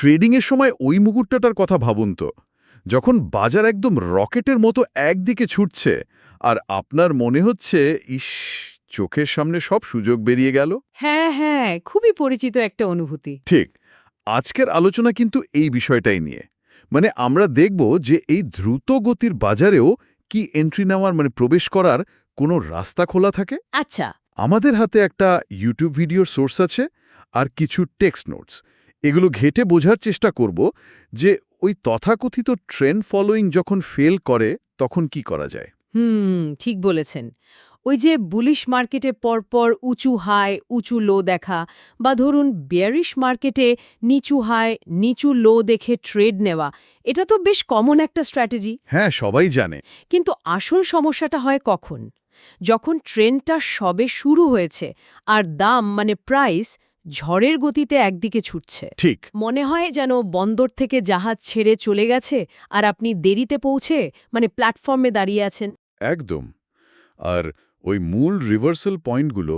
ট্রেডিংয়ের সময় ওই মুকুটটাটার কথা ভাবুন তো। যখন বাজার একদম রকেটের মতো একদিকে ছুটছে আর আপনার মনে হচ্ছে ইস চোখের সামনে সব সুযোগ বেরিয়ে গেল? হ্যাঁ হ্যাঁ খুবই পরিচিত একটা অনুভূতি। ঠিক আজকের আলোচনা কিন্তু এই বিষয়টাই নিয়ে। মানে আমরা দেখব যে এই দ্রুত গতির বাজারেও কি এন্ট্রি নেওয়ার মানে প্রবেশ করার কোনো রাস্তা খোলা থাকে? আচ্ছা। আমাদের হাতে একটা ইউটিউব ভিডিওর সোর্স আছে আর কিছু টেক্সট নোটস এগুলো ঘেটে বোঝার চেষ্টা করব যে ওই তথাকথিত ট্রেন্ড ফলোয়িং যখন ফেল করে তখন কি করা যায়। হুম ঠিক বলেছেন। ওই যে বুলিশ মার্কেটে পরপর উঁচু হাই উঁচু লো দেখা বা ধরুন বেয়ারিশ মার্কেটে নিচু হাই নিচু লো দেখে ট্রেড নেওয়া এটা তো বেশ কমন একটা স্ট্র্যাটেজি। হ্যাঁ সবাই জানে। কিন্তু আসল সমস্যাটা হয় কখন? যখন ট্রেনটা সবে শুরু হয়েছে আর দাম মানে প্রাইস ঝড়ের গতিতে একদিকে ছুটছে। ঠিক। মনে হয় যেন বন্দর থেকে জাহাজ ছেড়ে চলে গেছে আর আপনি দেরিতে পৌঁছে মানে প্ল্যাটফর্মে দাঁড়িয়ে আছেন। একদম। আর ওই মূল রিভার্সাল পয়েন্টগুলো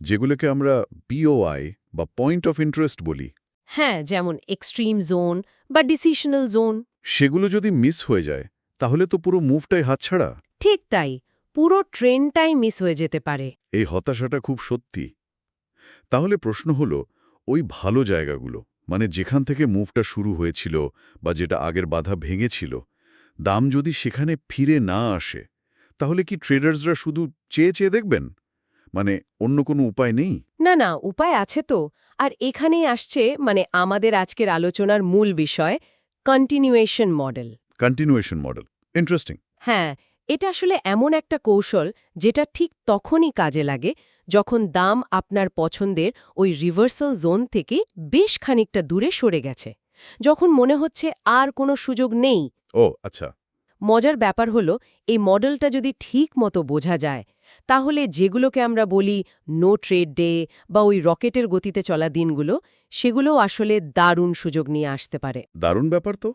যেগুলোকে আমরা বিওআই বা পয়েন্ট অফ ইন্টারেস্ট বলি। হ্যাঁ যেমন এক্সট্রিম জোন বা ডিসিশনাল জোন সেগুলো যদি মিস হয়ে যায় তাহলে তো পুরো মুভটাই হাতছাড়া। ঠিক তাই। পুরো ট্রেনটাই মিস হয়ে যেতে পারে। এই হতাশাটা খুব সত্যি। তাহলে প্রশ্ন হলো ওই ভালো জায়গাগুলো মানে যেখান থেকে মুভটা শুরু হয়েছিল বা যেটা আগের বাধা ভেঙেছিল দাম যদি সেখানে ফিরে না আসে তাহলে কি ট্রেডার্সরা শুধু চেয়ে চেয়ে দেখবেন? মানে অন্য কোনো উপায় নেই? না না উপায় আছে তো। আর এখানেই আসছে মানে আমাদের আজকের আলোচনার মূল বিষয় continuation model continuation model interesting হ্যাঁ এটা আসলে এমন একটা কৌশল যেটা ঠিক তখনই কাজে লাগে যখন দাম আপনার পছন্দের ওই রিভার্সাল জোন থেকে বেশ খানিকটা দূরে সরে গেছে। যখন মনে হচ্ছে আর কোনো সুযোগ নেই। ও আচ্ছা। মজার ব্যাপার হলো এই মডেলটা যদি ঠিক মতো বোঝা যায় তাহলে যেগুলোকে আমরা বলি নো ট্রেড ডে বা ওই রকেটের গতিতে চলা দিনগুলো সেগুলোও আসলে দারুণ সুযোগ নিয়ে আসতে পারে। দারুণ ব্যাপার তো?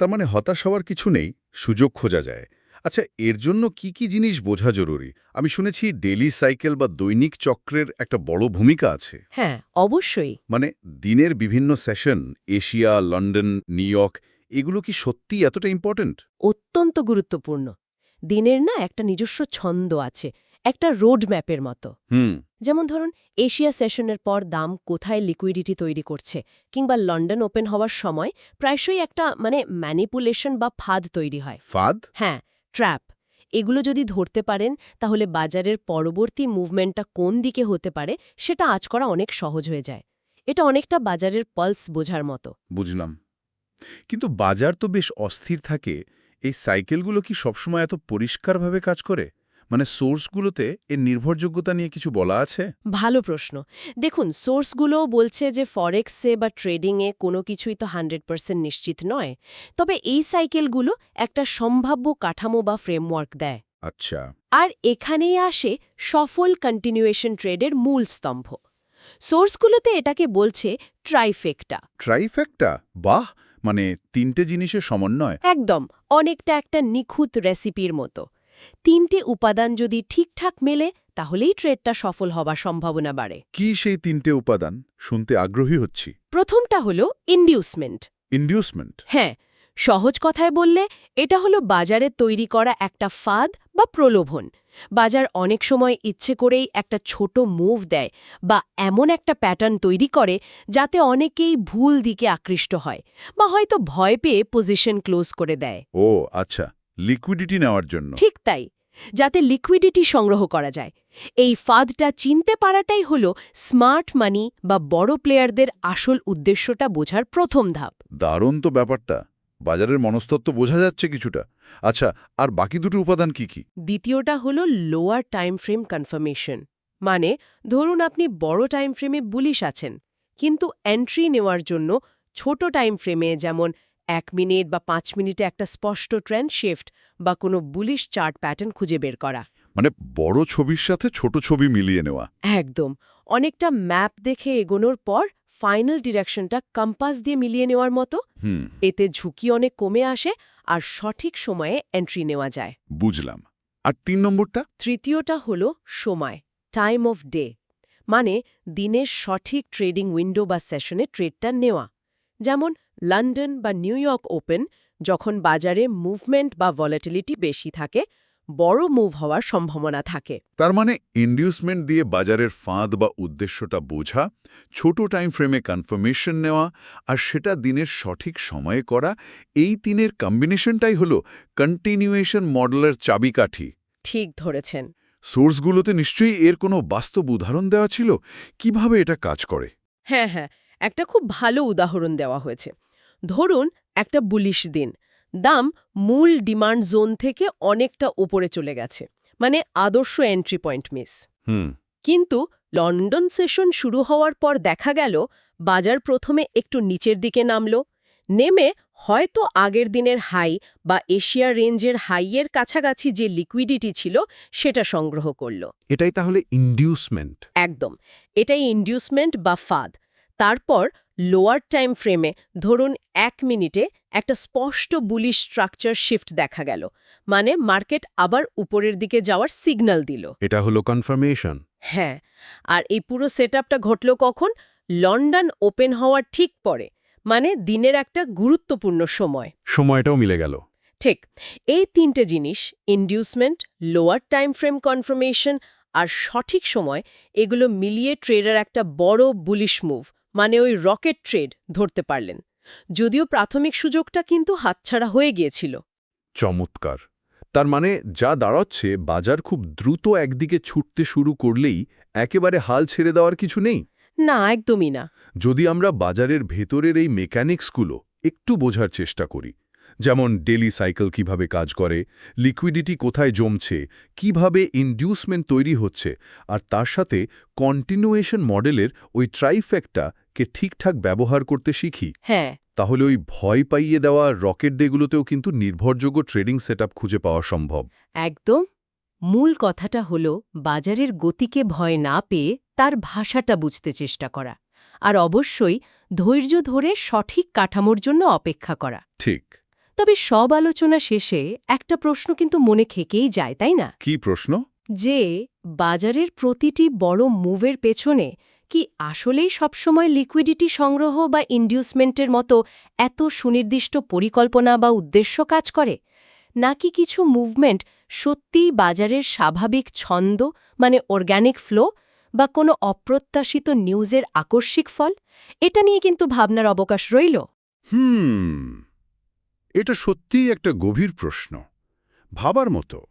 তার মানে হতাশ হওয়ার কিছু নেই সুযোগ খোঁজা যায়। আচ্ছা এর জন্য কি কি জিনিস বোঝা জরুরি? আমি শুনেছি ডেলি সাইকেল বা দৈনিক চক্রের একটা বড় ভূমিকা আছে। হ্যাঁ অবশ্যই। মানে দিনের বিভিন্ন session Asia London New York এগুলো কি সত্যি এতটা ইম্পর্ট্যান্ট অত্যন্ত গুরুত্বপূর্ণ। দিনের না একটা নিজস্ব ছন্দ আছে একটা রোড ম্যাপের মতো। হুম। যেমন ধরুন এশিয়া সেশনের পর দাম কোথায় লিকুইডিটি তৈরি করছে কিংবা লন্ডন ওপেন হওয়ার সময় প্রায়শই একটা মানে ম্যানিপুলেশন বা ফাঁদ তৈরি হয়। ফাদ? হ্যাঁ ট্র্যাপ। এগুলো যদি ধরতে পারেন, তাহলে বাজারের পরবর্তী মুভমেন্টটা কোন দিকে হতে পারে, সেটা আজ করা অনেক সহজ হয়ে যায়। এটা অনেকটা বাজারের পালস বোঝার মতো। বুঝলাম। কিন্তু বাজার তো বেশ অস্থির থাকে, এই সাইকেলগুলো কি সবসময় এত পরিষ্কারভাবে কাজ করে? মানে সোর্সগুলোতে এর নির্ভরযোগ্যতা নিয়ে কিছু বলা আছে? ভালো প্রশ্ন। দেখুন সোর্সগুলোও বলছে যে ফরেক্সে বা ট্রেডিংয়ে কোনো কিছুই তো হান্ড্রেড পার্সেন্ট নিশ্চিত নয়। তবে এই সাইকেলগুলো একটা সম্ভাব্য কাঠামো বা ফ্রেমওয়ার্ক দেয়। আচ্ছা। আর এখানেই আসে সফল কন্টিনিউয়েশন ট্রেডের মূল স্তম্ভ। সোর্সগুলোতে এটাকে বলছে ট্রাইফেক্টা। ট্রাইফেক্টা? বাহ! মানে তিনটে জিনিসের সমন্বয়। একদম অনেকটা একটা নিখুঁত রেসিপির মতো। তিনটে উপাদান যদি ঠিকঠাক মেলে তাহলেই ট্রেডটা সফল হবার সম্ভাবনা বাড়ে। কি সেই তিনটে উপাদান? শুনতে আগ্রহী হচ্ছি। প্রথমটা হলো ইন্ডিউসমেন্ট ইন্ডিউসমেন্ট হ্যাঁ সহজ কথায় বললে এটা হলো বাজারে তৈরি করা একটা ফাঁদ বা প্রলোভন। বাজার অনেক সময় ইচ্ছে করেই একটা ছোট মুভ দেয় বা এমন একটা প্যাটার্ন তৈরি করে যাতে অনেকেই ভুল দিকে আকৃষ্ট হয় বা হয়তো ভয় পেয়ে পজিশন ক্লোজ করে দেয়। ও আচ্ছা। লিকুইডিটি নেওয়ার জন্য। ঠিক তাই যাতে লিকুইডিটি সংগ্রহ করা যায়। এই ফাঁদটা চিনতে পারাটাই হল স্মার্ট মানি বা বড় প্লেয়ারদের আসল উদ্দেশ্যটা বোঝার প্রথম ধাপ। দারুণ তো ব্যাপারটা। বাজারের মনস্তত্ব বোঝা যাচ্ছে কিছুটা। আচ্ছা আর বাকি দুটো উপাদান কি কি? দ্বিতীয়টা হলো লোয়ার টাইম ফ্রেম কনফার্মেশন মানে ধরুন আপনি বড় টাইম ফ্রেমে বুলিশ আছেন কিন্তু এন্ট্রি নেওয়ার জন্য ছোট টাইম ফ্রেমে যেমন এক মিনিট বা পাঁচ মিনিটে একটা স্পষ্ট ট্রেন্ড শিফট বা কোনো বুলিশ চার্ট প্যাটার্ন খুঁজে বের করা। মানে বড় ছবির সাথে ছোট ছবি মিলিয়ে নেওয়া। একদম। অনেকটা ম্যাপ দেখে এগোনোর পর ফাইনাল ডিরেকশনটা কম্পাস দিয়ে মিলিয়ে নেওয়ার মতো। এতে ঝুঁকি অনেক কমে আসে আর সঠিক সময়ে এন্ট্রি নেওয়া যায়। বুঝলাম। আর তিন নম্বরটা? তৃতীয়টা হল সময় টাইম অফ ডে মানে দিনের সঠিক ট্রেডিং উইন্ডো বা সেশনে ট্রেডটা নেওয়া। যেমন লন্ডন বা নিউ ইয়র্ক ওপেন যখন বাজারে মুভমেন্ট বা ভলাটিলিটি বেশি থাকে বড় মুভ হওয়ার সম্ভাবনা থাকে। তার মানে ইন্ডিউসমেন্ট দিয়ে বাজারের ফাঁদ বা উদ্দেশ্যটা বোঝা ছোট টাইম ফ্রেমে কনফার্মেশন নেওয়া আর সেটা দিনের সঠিক সময়ে করা এই তিনের কম্বিনেশনটাই হলো কন্টিনিউয়েশন মডেলের চাবিকাঠি। ঠিক ধরেছেন। সোর্সগুলোতে নিশ্চয়ই এর কোনো বাস্তব উদাহরণ দেওয়া ছিল? কীভাবে এটা কাজ করে? হ্যাঁ হ্যাঁ একটা খুব ভালো উদাহরণ দেওয়া হয়েছে। ধরুন একটা বুলিশ দিন। দাম মূল ডিমান্ড জোন থেকে অনেকটা উপরে চলে গেছে। মানে আদর্শ এন্ট্রি পয়েন্ট মিস কিন্তু লন্ডন সেশন শুরু হওয়ার পর দেখা গেল বাজার প্রথমে একটু নিচের দিকে নামল। নেমে হয়তো আগের দিনের হাই বা এশিয়া রেঞ্জের হাইয়ের কাছাকাছি যে লিকুইডিটি ছিল সেটা সংগ্রহ করল। এটাই তাহলে ইন্ডিউসমেন্ট একদম। এটাই ইন্ডিউসমেন্ট বা ফাদ। তারপর লোয়ার টাইম ফ্রেমে ধরুন এক মিনিটে একটা স্পষ্ট বুলিশ স্ট্রাকচার শিফট দেখা গেল। মানে মার্কেট আবার উপরের দিকে যাওয়ার সিগন্যাল দিল। এটা হলো কনফার্মেশন হ্যাঁ আর এই পুরো সেট আপটা ঘটল কখন? লন্ডন ওপেন হওয়ার ঠিক পরে মানে দিনের একটা গুরুত্বপূর্ণ সময়। সময়টাও মিলে গেল। ঠিক এই তিনটে জিনিস inducement lower time frame confirmation আর সঠিক সময় এগুলো মিলিয়ে ট্রেডার একটা বড় বুলিশ মুভ মানে ওই রকেট ট্রেড ধরতে পারলেন যদিও প্রাথমিক সুযোগটা কিন্তু হাতছাড়া হয়ে গিয়েছিল। চমৎকার। তার মানে যা দাঁড়াচ্ছে বাজার খুব দ্রুত একদিকে ছুটতে শুরু করলেই একেবারে হাল ছেড়ে দেওয়ার কিছু নেই? না একদমই না। যদি আমরা বাজারের ভেতরের এই মেকানিক্সগুলো একটু বোঝার চেষ্টা করি যেমন ডেলি সাইকেল কীভাবে কাজ করে লিকুইডিটি কোথায় জমছে কীভাবে ইনডিউসমেন্ট তৈরি হচ্ছে আর তার সাথে কন্টিনিউয়েশন মডেলের ওই ট্রাইফ্যাক্টটাকে ঠিকঠাক ব্যবহার করতে শিখি হ্যাঁ। তাহলে ওই ভয় পাইয়ে দেওয়া রকেট ডেগুলোতেও কিন্তু নির্ভরযোগ্য ট্রেডিং সেটআপ খুঁজে পাওয়া সম্ভব। একদম। মূল কথাটা হল বাজারের গতিকে ভয় না পেয়ে তার ভাষাটা বুঝতে চেষ্টা করা আর অবশ্যই ধৈর্য ধরে সঠিক কাঠামোর জন্য অপেক্ষা করা। ঠিক। তবে সব আলোচনা শেষে একটা প্রশ্ন কিন্তু মনে খেকেই যায় তাই না? কি প্রশ্ন? যে বাজারের প্রতিটি বড় মুভের পেছনে কি আসলেই সবসময় লিকুইডিটি সংগ্রহ বা ইন্ডিউসমেন্টের মতো এত সুনির্দিষ্ট পরিকল্পনা বা উদ্দেশ্য কাজ করে? নাকি কিছু মুভমেন্ট সত্যিই বাজারের স্বাভাবিক ছন্দ মানে অর্গ্যানিক ফ্লো, বা কোনো অপ্রত্যাশিত নিউজের আকস্মিক ফল? এটা নিয়ে কিন্তু ভাবনার অবকাশ রইল। হুম, এটা সত্যিই একটা গভীর প্রশ্ন। ভাবার মতো।